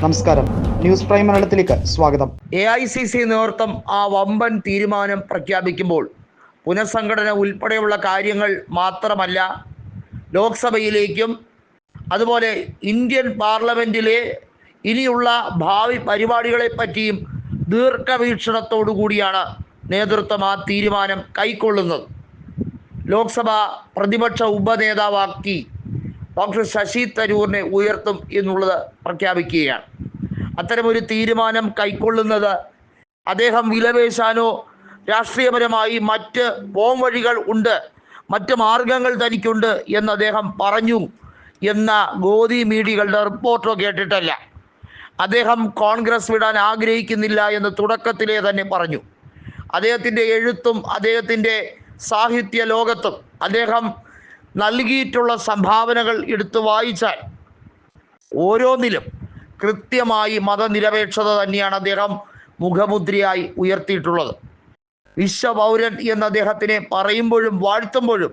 നമസ്കാരം. News prime മലയാളത്തിലേക്ക് സ്വാഗതം. എ ഐ സി സി നേതൃത്വം ആ വമ്പൻ തീരുമാനം പ്രഖ്യാപിക്കുമ്പോൾ പുനഃസംഘടന ഉൾപ്പെടെയുള്ള കാര്യങ്ങൾ മാത്രമല്ല ലോക്സഭയിലേക്കും അതുപോലെ ഇന്ത്യൻ പാർലമെന്റിലെ ഇനിയുള്ള ഭാവി പരിപാടികളെ പറ്റിയും ദീർഘവീക്ഷണത്തോടു കൂടിയാണ് നേതൃത്വം ആ തീരുമാനം കൈക്കൊള്ളുന്നത്. ലോക്സഭ പ്രതിപക്ഷ ഉപനേതാവാക്കി ഡോക്ടർ ശശി തരൂരിനെ ഉയർത്തും എന്നുള്ളത് പ്രഖ്യാപിക്കുകയാണ്. അത്തരമൊരു തീരുമാനം കൈക്കൊള്ളുന്നത് അദ്ദേഹം വിലപേശാനോ രാഷ്ട്രീയപരമായി മറ്റ് പോം വഴികൾ ഉണ്ട് മറ്റ് മാർഗങ്ങൾ തനിക്കുണ്ട് എന്ന് അദ്ദേഹം പറഞ്ഞു എന്ന ഗോദി മീഡിയകളുടെ റിപ്പോർട്ടോ കേട്ടിട്ടല്ല. അദ്ദേഹം കോൺഗ്രസ് വിടാൻ ആഗ്രഹിക്കുന്നില്ല എന്ന് തുടക്കത്തിലേ തന്നെ പറഞ്ഞു. അദ്ദേഹത്തിന്റെ എഴുത്തും അദ്ദേഹത്തിന്റെ സാഹിത്യ ലോകത്തും അദ്ദേഹം നൽകിയിട്ടുള്ള സംഭാവനകൾ എടുത്തു വായിച്ചാൽ ഓരോന്നിലും കൃത്യമായി മതനിരപേക്ഷത തന്നെയാണ് അദ്ദേഹം മുഖമുദ്രയായി ഉയർത്തിയിട്ടുള്ളത്. വിശ്വപൗരൻ എന്ന് അദ്ദേഹത്തിനെ പറയുമ്പോഴും വാഴ്ത്തുമ്പോഴും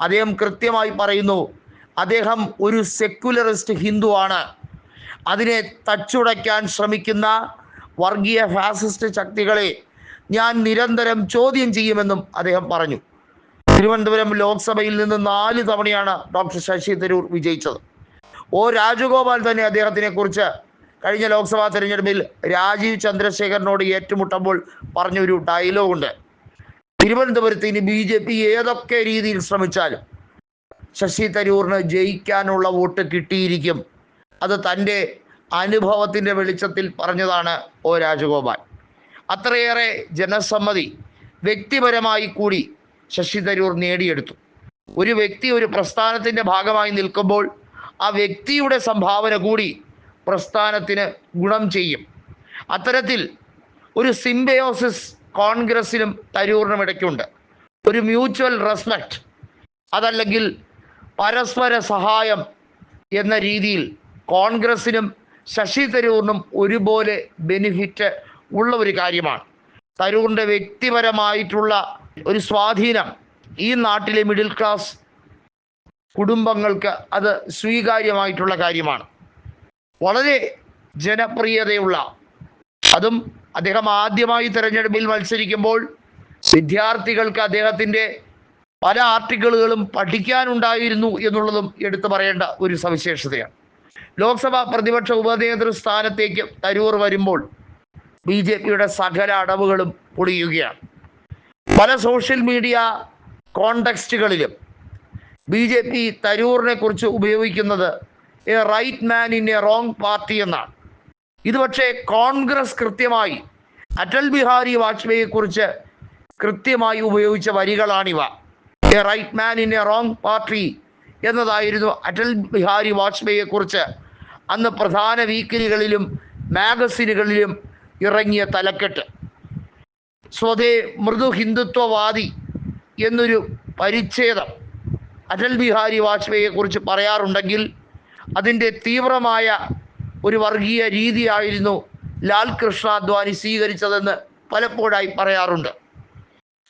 അദ്ദേഹം കൃത്യമായി പറയുന്നു അദ്ദേഹം ഒരു സെക്യുലറിസ്റ്റ് ഹിന്ദു ആണ്. അതിനെ തച്ചുടയ്ക്കാൻ ശ്രമിക്കുന്ന വർഗീയ ഫാസിസ്റ്റ് ശക്തികളെ ഞാൻ നിരന്തരം ചോദ്യം ചെയ്യുമെന്നും അദ്ദേഹം പറഞ്ഞു. തിരുവനന്തപുരം ലോക്സഭയിൽ നിന്ന് നാല് തവണയാണ് ഡോക്ടർ ശശി തരൂർ വിജയിച്ചത്. ഒ രാജഗോപാൽ തന്നെ അദ്ദേഹത്തിനെ കുറിച്ച് കഴിഞ്ഞ ലോക്സഭാ തെരഞ്ഞെടുപ്പിൽ രാജീവ് ചന്ദ്രശേഖരനോട് ഏറ്റുമുട്ടുമ്പോൾ പറഞ്ഞൊരു ഡയലോഗുണ്ട് തിരുവനന്തപുരത്ത് ഇനി ബി ജെ പി ഏതൊക്കെ രീതിയിൽ ശ്രമിച്ചാലും ശശി തരൂറിന് ജയിക്കാനുള്ള വോട്ട് കിട്ടിയിരിക്കും. അത് തന്റെ അനുഭവത്തിന്റെ വെളിച്ചത്തിൽ പറഞ്ഞതാണ് ഒ രാജഗോപാൽ. അത്രയേറെ ജനസമ്മതി വ്യക്തിപരമായി കൂടി ശശി തരൂർ നേടിയെടുത്തു. ഒരു വ്യക്തി ഒരു പ്രസ്ഥാനത്തിന്റെ ഭാഗമായി നിൽക്കുമ്പോൾ ആ വ്യക്തിയുടെ സംഭാവന കൂടി പ്രസ്ഥാനത്തിന് ഗുണം ചെയ്യും. അത്തരത്തിൽ ഒരു സിംബയോസിസ് കോൺഗ്രസിനും തരൂറിനും ഇടയ്ക്കുണ്ട്. ഒരു മ്യൂച്വൽ റെസ്പെക്റ്റ് അതല്ലെങ്കിൽ പരസ്പര സഹായം എന്ന രീതിയിൽ കോൺഗ്രസിനും ശശി തരൂറിനും ഒരുപോലെ ബെനിഫിറ്റ് ഉള്ള ഒരു കാര്യമാണ്. തരൂറിന്റെ വ്യക്തിപരമായിട്ടുള്ള ഒരു സ്വാധീനം ഈ നാട്ടിലെ മിഡിൽ ക്ലാസ് കുടുംബങ്ങൾക്ക് അത് സ്വീകാര്യമായിട്ടുള്ള കാര്യമാണ്. വളരെ ജനപ്രിയതയുള്ള അതും അദ്ദേഹം ആദ്യമായി തിരഞ്ഞെടുപ്പിൽ മത്സരിക്കുമ്പോൾ വിദ്യാർത്ഥികൾക്ക് അദ്ദേഹത്തിന്റെ പല ആർട്ടിക്കിളുകളും പഠിക്കാനുണ്ടായിരുന്നു എന്നുള്ളതും എടുത്തു പറയേണ്ട ഒരു സവിശേഷതയാണ്. ലോക്സഭാ പ്രതിപക്ഷ ഉപനേതൃ സ്ഥാനത്തേക്ക് തരൂർ വരുമ്പോൾ ബി ജെ പിയുടെ സകല അടവുകളും പൊളിയുകയാണ്. പല സോഷ്യൽ മീഡിയ കോണ്ടക്സ്റ്റുകളിലും ബി ജെ പി തരൂറിനെ കുറിച്ച് ഉപയോഗിക്കുന്നത് a right man in a wrong party എന്നാണ്. ഇത് പക്ഷേ കോൺഗ്രസ് കൃത്യമായി അടൽ ബിഹാരി വാജ്പേയിയെ കുറിച്ച് കൃത്യമായി ഉപയോഗിച്ച വരികളാണിവ. A right man in a wrong party എന്നതായിരുന്നു അടൽ ബിഹാരി വാജ്പേയിയെ കുറിച്ച് അന്ന് പ്രധാന വീക്കിലികളിലും മാഗസിനുകളിലും ഇറങ്ങിയ തലക്കെട്ട്. സ്വതേ മൃദു ഹിന്ദുത്വവാദി എന്നൊരു പരിച്ഛേദം. അടൽ ബിഹാരി വാജ്പേയിയെക്കുറിച്ച് പറയാറുണ്ടെങ്കിൽ അതിന്റെ തീവ്രമായ ഒരു വർഗീയ രീതിയായിരുന്നു ലാൽ കൃഷ്ണ അദ്വാനി സ്വീകരിച്ചതെന്ന് പലപ്പോഴായി പറയാറുണ്ട്.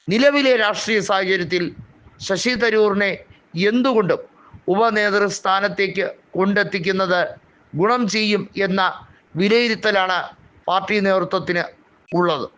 നിലവിലെ രാഷ്ട്രീയ സാഹചര്യത്തിൽ ശശി തരൂറിനെ എന്തുകൊണ്ടും ഉപനേതൃസ്ഥാനത്തേക്ക് കൊണ്ടെത്തിക്കുന്നത് ഗുണം ചെയ്യും എന്ന വിലയിരുത്തലാണ് പാർട്ടി നേതൃത്വത്തിന് ഉള്ളത്.